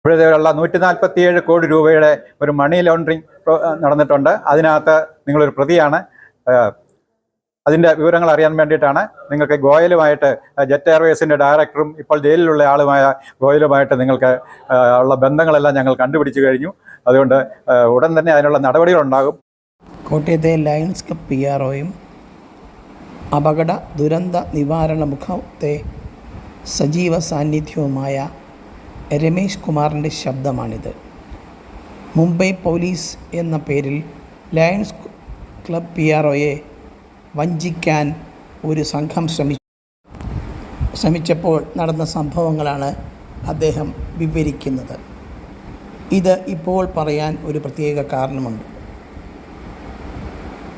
ഇപ്പോഴത്തേക്കുള്ള നൂറ്റി നാൽപ്പത്തിയേഴ് കോടി രൂപയുടെ ഒരു മണി ലോണ്ടറിങ് നടന്നിട്ടുണ്ട്. അതിനകത്ത് നിങ്ങളൊരു പ്രതിയാണ്. അതിന്റെ വിവരങ്ങൾ അറിയാൻ വേണ്ടിയിട്ടാണ് നിങ്ങൾക്ക് ഗോയലുമായിട്ട് ജെറ്റ് എയർവേസിന്റെ ഡയറക്ടറും ഇപ്പോൾ ജയിലിലുള്ള ആളുമായ ഗോയലുമായിട്ട് നിങ്ങൾക്ക് ഉള്ള ബന്ധങ്ങളെല്ലാം ഞങ്ങൾ കണ്ടുപിടിച്ചു കഴിഞ്ഞു. അതുകൊണ്ട് ഉടൻ തന്നെ അതിനുള്ള നടപടികളുണ്ടാകും. കോട്ടയത്തെ ലയൺസ് ക്ലബ് പി ആർ ഒയും അപകട ദുരന്ത നിവാരണ മുഖത്തെ സജീവ സാന്നിധ്യവുമായ രമേശ് കുമാറിന്റെ ശബ്ദമാണിത്. മുംബൈ പോലീസ് എന്ന പേരിൽ ലയൺസ് ക്ലബ് പി ആർ ഒയെ വഞ്ചിക്കാൻ ഒരു സംഘം ശ്രമിച്ചു ശ്രമിച്ചപ്പോൾ നടന്ന സംഭവങ്ങളാണ് അദ്ദേഹം വിവരിക്കുന്നത്. ഇത് ഇപ്പോൾ പറയാൻ ഒരു പ്രത്യേക കാരണമുണ്ട്.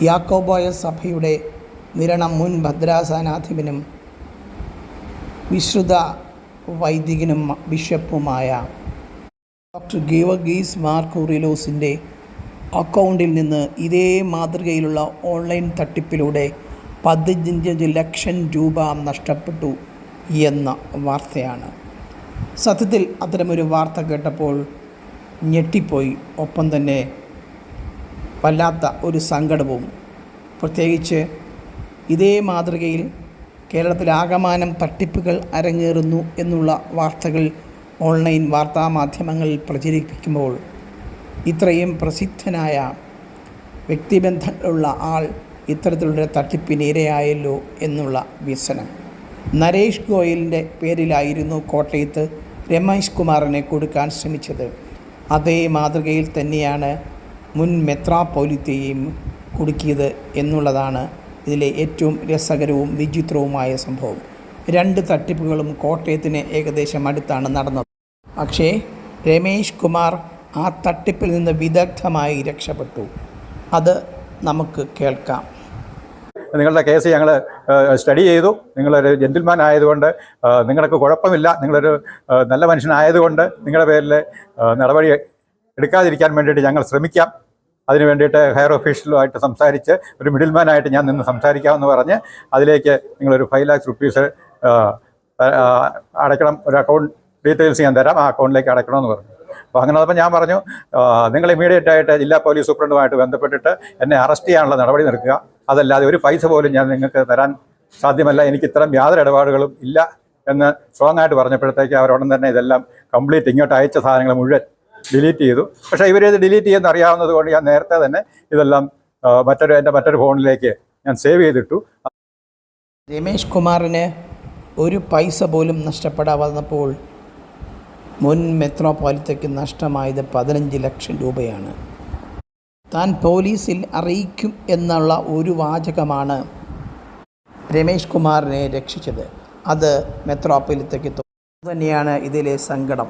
യാക്കോബോയ സഭയുടെ നിരണം മുൻ ഭദ്രാസനാധിപനും വിശ്രുത വൈദികനും ബിഷപ്പുമായ ഡോക്ടർ ഗീവഗീസ് മാർക്കൂറിലോസിന്റെ അക്കൗണ്ടിൽ നിന്ന് ഇതേ മാതൃകയിലുള്ള ഓൺലൈൻ തട്ടിപ്പിലൂടെ പതിനഞ്ച് ലക്ഷം രൂപ നഷ്ടപ്പെട്ടു എന്ന വാർത്തയാണ്. സത്യത്തിൽ അത്തരമൊരു വാർത്ത കേട്ടപ്പോൾ ഞെട്ടിപ്പോയി. ഒപ്പം തന്നെ വല്ലാത്ത ഒരു സങ്കടവും. പ്രത്യേകിച്ച് ഇതേ മാതൃകയിൽ കേരളത്തിലാകമാനം തട്ടിപ്പുകൾ അരങ്ങേറുന്നു എന്നുള്ള വാർത്തകൾ ഓൺലൈൻ വാർത്താ മാധ്യമങ്ങളിൽ പ്രചരിപ്പിക്കുമ്പോൾ ഇത്രയും പ്രസിദ്ധനായ വ്യക്തിബന്ധങ്ങളുള്ള ആൾ ഇത്തരത്തിലുള്ള തട്ടിപ്പിന് ഇരയായല്ലോ എന്നുള്ള വ്യസനം നരേഷ് ഗോയലിന്റെ പേരിലായിരുന്നു കോട്ടയത്ത് രമേശ് കുമാറിനെ കൊടുക്കാൻ ശ്രമിച്ചത്. അതേ മാതൃകയിൽ തന്നെയാണ് മുൻ മെത്രാപ്പോലിത്തെയും കുടുക്കിയത് എന്നുള്ളതാണ് ഇതിലെ ഏറ്റവും രസകരവും വിചിത്രവുമായ സംഭവം. രണ്ട് തട്ടിപ്പുകളും കോട്ടയത്തിന് ഏകദേശം അടുത്താണ് നടന്നത്. പക്ഷേ രമേശ് കുമാർ ആ തട്ടിപ്പിൽ നിന്ന് വിദഗ്ധമായി രക്ഷപ്പെട്ടു. അത് നമുക്ക് കേൾക്കാം. നിങ്ങളുടെ കേസ് ഞങ്ങൾ സ്റ്റഡി ചെയ്തു. നിങ്ങളൊരു ജെന്റിൽമാൻ ആയതുകൊണ്ട് നിങ്ങൾക്ക് കുഴപ്പമില്ല. നിങ്ങളൊരു നല്ല മനുഷ്യനായതുകൊണ്ട് നിങ്ങളുടെ പേരിൽ നടപടി എടുക്കാതിരിക്കാൻ വേണ്ടിയിട്ട് ഞങ്ങൾ ശ്രമിക്കാം. അതിന് വേണ്ടിയിട്ട് ഹയർ ഒഫീഷ്യലുമായിട്ട് സംസാരിച്ച് ഒരു മിഡിൽമാനായിട്ട് ഞാൻ നിന്ന് സംസാരിക്കാമെന്ന് പറഞ്ഞ് അതിലേക്ക് നിങ്ങളൊരു ഫൈവ് ലാക്സ് റുപ്പീസ് അടയ്ക്കണം ഒരു അക്കൗണ്ട് ഡീറ്റെയിൽസ് ഞാൻ തരാം ആ അക്കൗണ്ടിലേക്ക് അടയ്ക്കണമെന്ന് പറഞ്ഞു. അപ്പോൾ അങ്ങനെ അപ്പം ഞാൻ പറഞ്ഞു നിങ്ങൾ ഇമീഡിയറ്റ് ആയിട്ട് ജില്ലാ പോലീസ് സൂപ്രണ്ടുമായിട്ട് ബന്ധപ്പെട്ടിട്ട് എന്നെ അറസ്റ്റ് ചെയ്യാനുള്ള നടപടി നിൽക്കുക അതല്ലാതെ ഒരു പൈസ പോലും ഞാൻ നിങ്ങൾക്ക് തരാൻ സാധ്യമല്ല. എനിക്ക് ഇത്തരം യാതൊരു ഇടപാടുകളും ഇല്ല എന്ന് സ്ട്രോങ് ആയിട്ട് പറഞ്ഞപ്പോഴത്തേക്ക് അവരോടൻ തന്നെ ഇതെല്ലാം കംപ്ലീറ്റ് ഇങ്ങോട്ട് അയച്ച സാധനങ്ങൾ മുഴുവൻ ഡിലീറ്റ് ചെയ്തു. പക്ഷേ ഇവരിത് ഡിലീറ്റ് ചെയ്യുന്ന അറിയാവുന്നത് കൊണ്ട് ഞാൻ നേരത്തെ തന്നെ ഇതെല്ലാം മറ്റൊരു എന്റെ മറ്റൊരു ഫോണിലേക്ക് ഞാൻ സേവ് ചെയ്തിട്ടു. രമേശ് കുമാറിന് ഒരു പൈസ പോലും നഷ്ടപ്പെടാവുന്നപ്പോൾ മുൻ മെത്രോപോലിത്തയ്ക്ക് നഷ്ടമായത് പതിനഞ്ച് ലക്ഷം രൂപയാണ്. താൻ പോലീസിൽ അറിയിക്കും എന്നുള്ള ഒരു വാചകമാണ് രമേശ് കുമാറിനെ രക്ഷിച്ചത്. അത് മെത്രോപോലിത്തയ്ക്ക് തന്നെയാണ് ഇതിലെ സങ്കടം.